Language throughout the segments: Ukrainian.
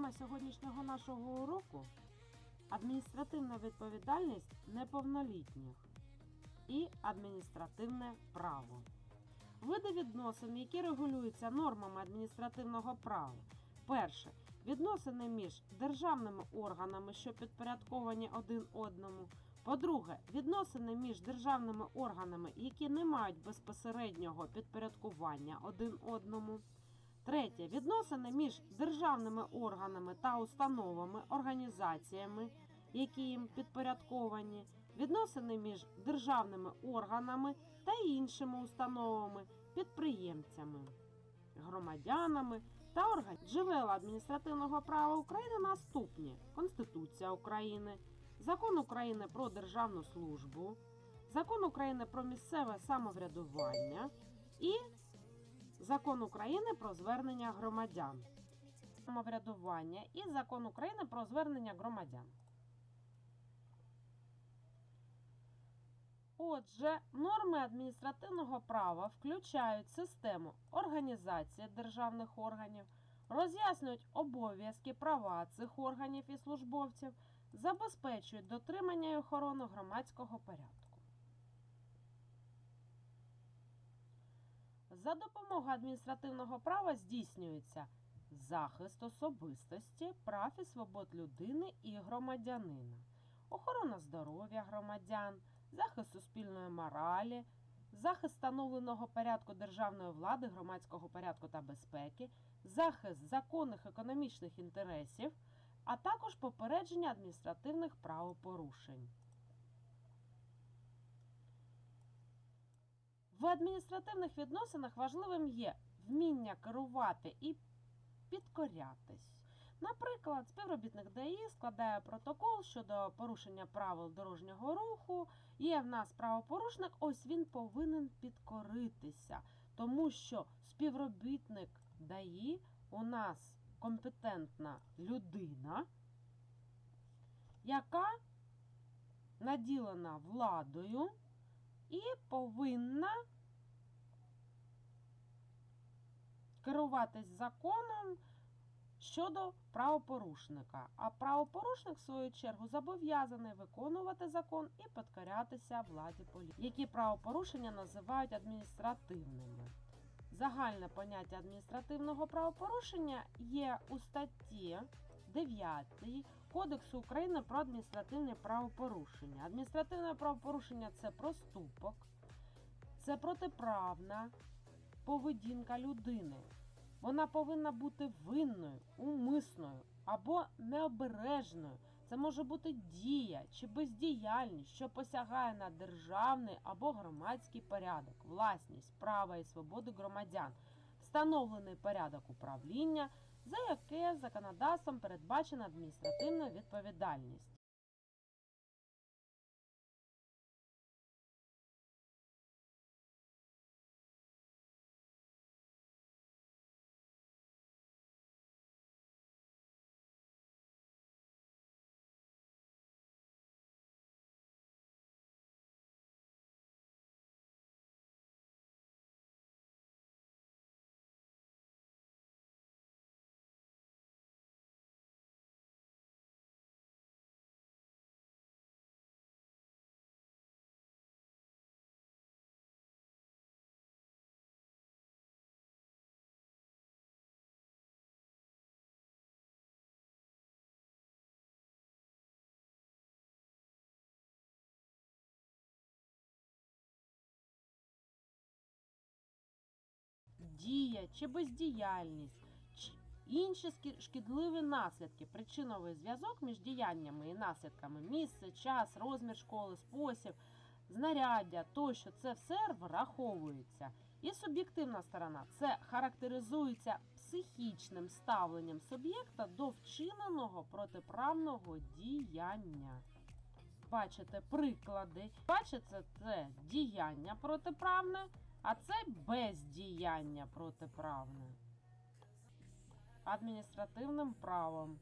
Тема сьогоднішнього нашого уроку адміністративна відповідальність неповнолітніх і адміністративне право. Види відносин, які регулюються нормами адміністративного права. Перше. Відносини між державними органами, що підпорядковані один одному. По-друге, відносини між державними органами, які не мають безпосереднього підпорядкування один одному. Третє. Відносини між державними органами та установами, організаціями, які їм підпорядковані, відносини між державними органами та іншими установами, підприємцями, громадянами та орган... Джерела адміністративного права України наступні: Конституція України, Закон України про державну службу, Закон України про місцеве самоврядування і Закон України про звернення громадян. Самоврядування і Закон України про звернення громадян. Отже, норми адміністративного права включають систему організації державних органів, роз'яснюють обов'язки права цих органів і службовців, забезпечують дотримання і охорону громадського порядку. За допомогою адміністративного права здійснюється захист особистості, прав і свобод людини і громадянина, охорона здоров'я громадян, захист суспільної моралі, захист встановленого порядку державної влади, громадського порядку та безпеки, захист законних економічних інтересів, а також попередження адміністративних правопорушень. В адміністративних відносинах важливим є вміння керувати і підкорятись. Наприклад, співробітник ДАІ складає протокол щодо порушення правил дорожнього руху. Є в нас правопорушник, ось він повинен підкоритися, тому що співробітник ДАІ у нас компетентна людина, яка наділена владою і повинна керуватись законом щодо правопорушника. А правопорушник, в свою чергу, зобов'язаний виконувати закон і підкорятися владі поліції, які правопорушення називають адміністративними. Загальне поняття адміністративного правопорушення є у статті 9 Кодексу України про адміністративне правопорушення. Адміністративне правопорушення це проступок, це протиправна поведінка людини. Вона повинна бути винною, умисною або необережною. Це може бути дія чи бездіяльність, що посягає на державний або громадський порядок, власність, права і свободи громадян, встановлений порядок управління, за яке законодавством передбачена адміністративна відповідальність. Дія чи бездіяльність, інші шкідливі наслідки, причиновий зв'язок між діяннями і наслідками, місце, час, розмір школи, спосіб, знаряддя тощо це все враховується. І суб'єктивна сторона це характеризується психічним ставленням суб'єкта до вчиненого протиправного діяння. Бачите приклади. Бачите, це діяння протиправне, а це бездіяння протиправне. Адміністративним правом.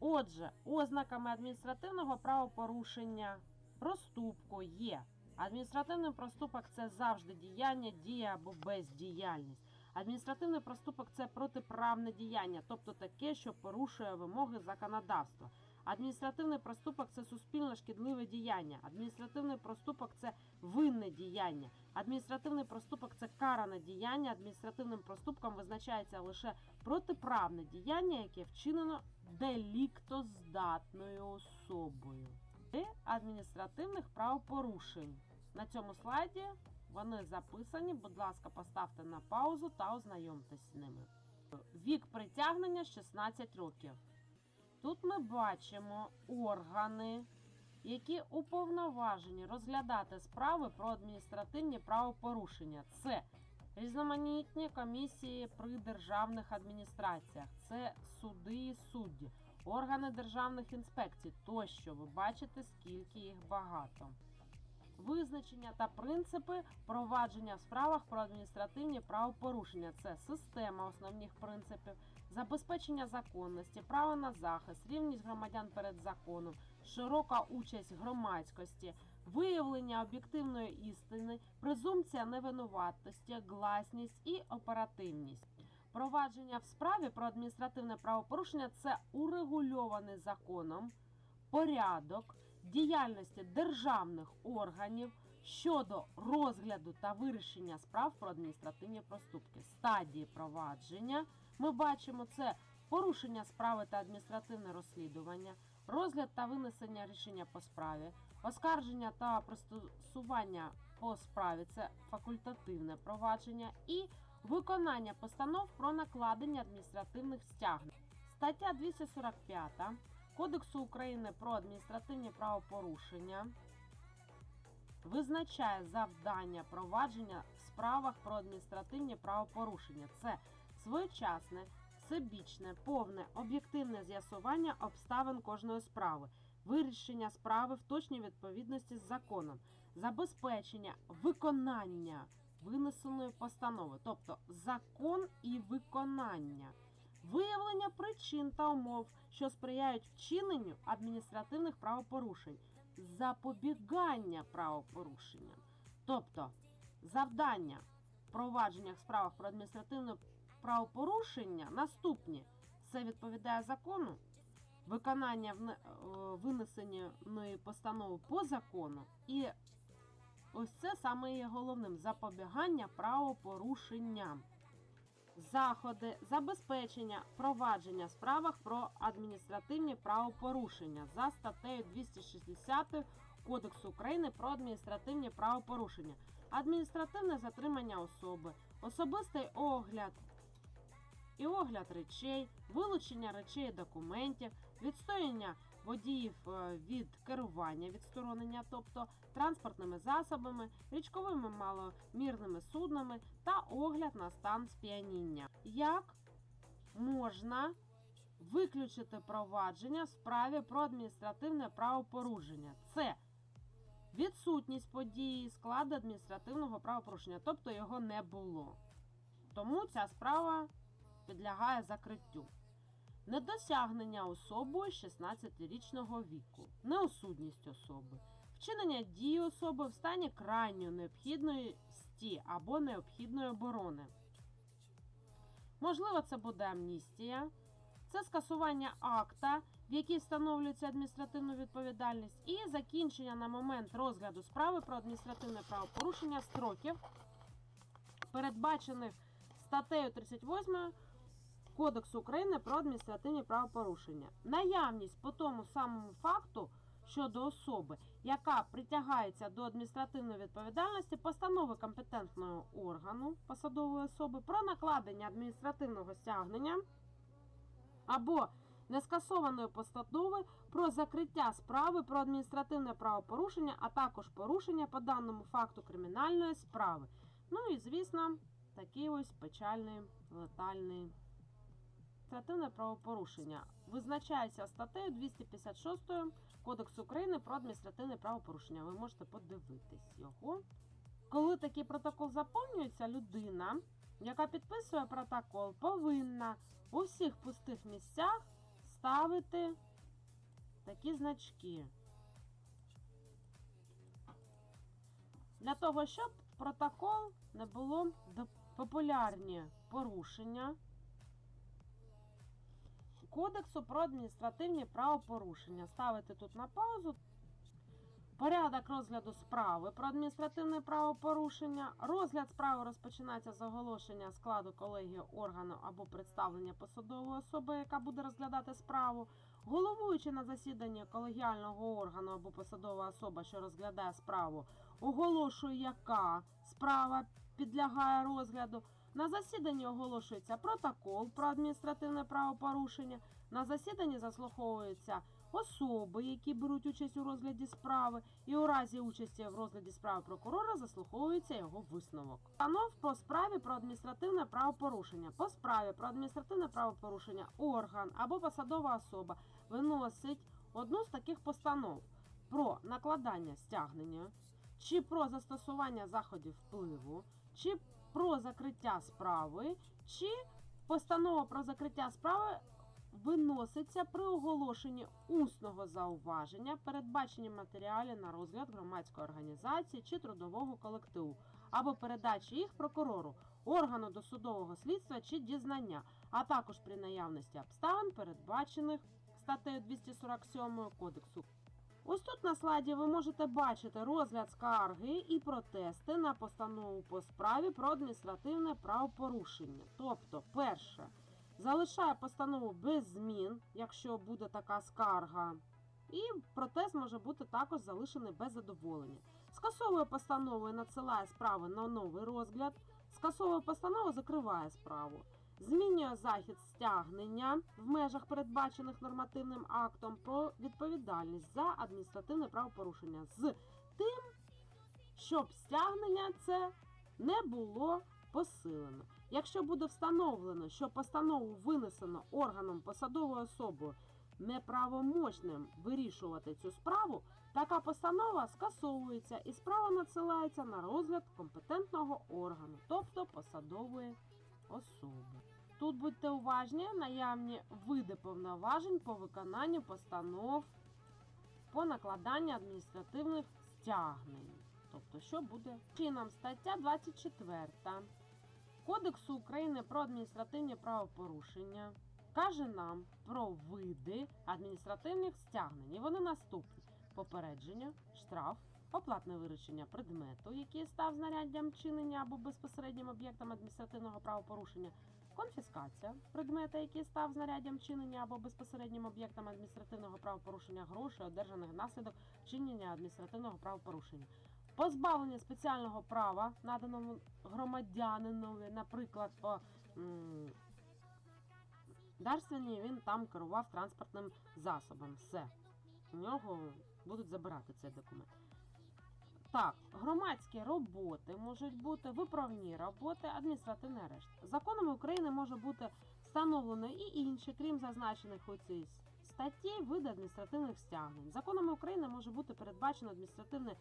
Отже, ознаками адміністративного правопорушення проступку є. Адміністративний проступок це завжди діяння, дія або бездіяльність. Адміністративний проступок це протиправне діяння, тобто таке, що порушує вимоги законодавства. Адміністративний проступок це суспільно шкідливе діяння. Адміністративний проступок це винне діяння. Адміністративний проступок це каране діяння. Адміністративним проступком визначається лише протиправне діяння, яке вчинено деліктоздатною особою. І адміністративних правопорушень. На цьому слайді вони записані. Будь ласка, поставте на паузу та ознайомтесь з ними. Вік притягнення 16 років. Тут ми бачимо органи, які уповноважені розглядати справи про адміністративні правопорушення. Це різноманітні комісії при державних адміністраціях, це суди і судді, органи державних інспекцій тощо. Ви бачите, скільки їх багато. Визначення та принципи провадження в справах про адміністративні правопорушення це система основних принципів, забезпечення законності, право на захист, рівність громадян перед законом, широка участь громадськості, виявлення об'єктивної істини, презумпція невинуватості, гласність і оперативність. Провадження в справі про адміністративне правопорушення це урегульований законом порядок діяльності державних органів щодо розгляду та вирішення справ про адміністративні проступки. Стадії провадження ми бачимо це порушення справи та адміністративне розслідування, розгляд та винесення рішення по справі, оскарження та пристосування по справі це факультативне провадження і виконання постанов про накладення адміністративних стягнень. Стаття 245 Кодексу України про адміністративні правопорушення визначає завдання провадження в справах про адміністративні правопорушення. Це своєчасне, всебічне, повне, об'єктивне з'ясування обставин кожної справи, вирішення справи в точній відповідності з законом, забезпечення виконання винесеної постанови, тобто закон і виконання. Виявлення причин та умов, що сприяють вчиненню адміністративних правопорушень, запобігання правопорушенням. Тобто завдання в провадженнях в справах про адміністративне правопорушення наступні: це відповідає закону, виконання е, винесеної постанови по закону, і ось це саме є головним запобігання правопорушенням заходи забезпечення провадження в справах про адміністративні правопорушення за статтею 260 Кодексу України про адміністративні правопорушення, адміністративне затримання особи, особистий огляд і огляд речей, вилучення речей і документів, відстояння водіїв е, від керування відсторонення, тобто транспортними засобами, річковими маломірними суднами та огляд на стан сп'яніння. Як можна виключити провадження в справі про адміністративне правопорушення? Це відсутність події складу адміністративного правопорушення, тобто його не було. Тому ця справа підлягає закриттю. Недосягнення особою 16-річного віку, неосудність особи, вчинення дії особи в стані крайньої необхідності або необхідної оборони. Можливо, це буде амністія, це скасування акта, в якій встановлюється адміністративну відповідальність, і закінчення на момент розгляду справи про адміністративне правопорушення строків, передбачених статтею 38 Кодексу України про адміністративні правопорушення. Наявність по тому самому факту щодо особи, яка притягається до адміністративної відповідальності, постанови компетентного органу посадової особи про накладення адміністративного стягнення або нескасованої постанови про закриття справи про адміністративне правопорушення, а також порушення по даному факту кримінальної справи. Ну і звісно, такий ось печальний летальний адміністративне правопорушення визначається статтею 256 Кодексу України про адміністративне правопорушення. Ви можете подивитись його. Коли такий протокол заповнюється, людина, яка підписує протокол, повинна у всіх пустих місцях ставити такі значки. Для того, щоб протокол не було популярні порушення Кодексу про адміністративні правопорушення. Ставити тут на паузу. Порядок розгляду справи про адміністративне правопорушення. Розгляд справи розпочинається з оголошення складу колегії органу або представлення посадової особи, яка буде розглядати справу. Головуючи на засіданні колегіального органу або посадова особа, що розглядає справу, оголошує, яка справа підлягає розгляду. На засіданні оголошується протокол про адміністративне правопорушення. На засіданні заслуховуються особи, які беруть участь у розгляді справи, і у разі участі в розгляді справи прокурора заслуховується його висновок. Постанов по справі про адміністративне правопорушення. По справі про адміністративне правопорушення орган або посадова особа виносить одну з таких постанов про накладання стягнення, чи про застосування заходів впливу, чи про закриття справи, чи постанова про закриття справи виноситься при оголошенні усного зауваження, передбаченні матеріалів на розгляд громадської організації чи трудового колективу, або передачі їх прокурору, органу досудового слідства чи дізнання, а також при наявності обставин, передбачених статтею 247 Кодексу Ось тут на слайді ви можете бачити розгляд скарги і протести на постанову по справі про адміністративне правопорушення. Тобто, перше, залишає постанову без змін, якщо буде така скарга, і протест може бути також залишений без задоволення. Скасовує постанову і надсилає справи на новий розгляд. Скасовує постанову, закриває справу. Змінює захід стягнення в межах передбачених нормативним актом про відповідальність за адміністративне правопорушення з тим, щоб стягнення це не було посилено. Якщо буде встановлено, що постанову винесено органом посадовою особою неправомочним вирішувати цю справу, така постанова скасовується і справа надсилається на розгляд компетентного органу, тобто посадової особи. Тут будьте уважні, наявні види повноважень по виконанню постанов по накладанню адміністративних стягнень. Тобто, що буде чином стаття 24 Кодексу України про адміністративні правопорушення каже нам про види адміністративних стягнень. І вони наступні: попередження, штраф, оплатне виручення предмету, який став знаряддям чинення або безпосереднім об'єктом адміністративного правопорушення, конфіскація предмета, який став знаряддям чинення або безпосереднім об'єктом адміністративного правопорушення грошей, одержаних внаслідок чинення адміністративного правопорушення. Позбавлення спеціального права, наданому громадянинові, наприклад, по м, Дарственні він там керував транспортним засобом. Все. У нього будуть забирати цей документ. Так, громадські роботи можуть бути, виправні роботи, адміністративний арешт. Законами України може бути встановлено і інші, крім зазначених у цій статті, види адміністративних стягнень. Законами України може бути передбачено адміністративне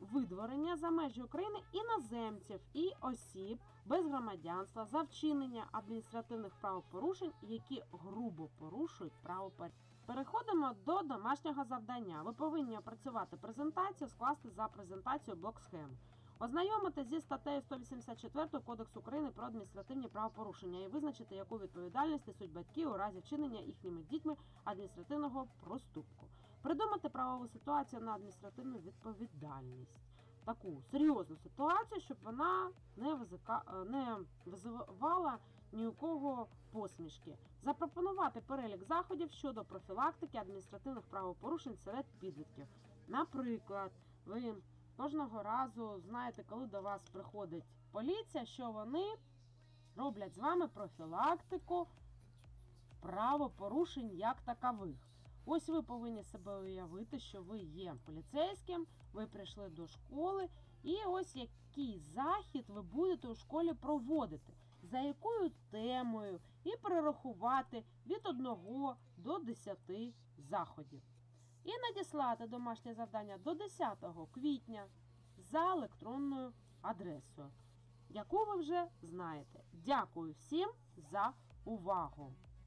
видворення за межі України іноземців і осіб без громадянства за вчинення адміністративних правопорушень, які грубо порушують правопорядок. Переходимо до домашнього завдання. Ви повинні опрацювати презентацію, скласти за презентацію блок схему. Ознайомити зі статтею 184 Кодексу України про адміністративні правопорушення і визначити, яку відповідальність несуть батьки у разі вчинення їхніми дітьми адміністративного проступку. Придумати правову ситуацію на адміністративну відповідальність. Таку серйозну ситуацію, щоб вона не, е, визивала ні у кого посмішки. Запропонувати перелік заходів щодо профілактики адміністративних правопорушень серед підлітків. Наприклад, ви кожного разу знаєте, коли до вас приходить поліція, що вони роблять з вами профілактику правопорушень як такових. Ось ви повинні себе уявити, що ви є поліцейським, ви прийшли до школи, і ось який захід ви будете у школі проводити, за якою темою, і перерахувати від 1 до 10 заходів. І надіслати домашнє завдання до 10 квітня за електронною адресою, яку ви вже знаєте. Дякую всім за увагу!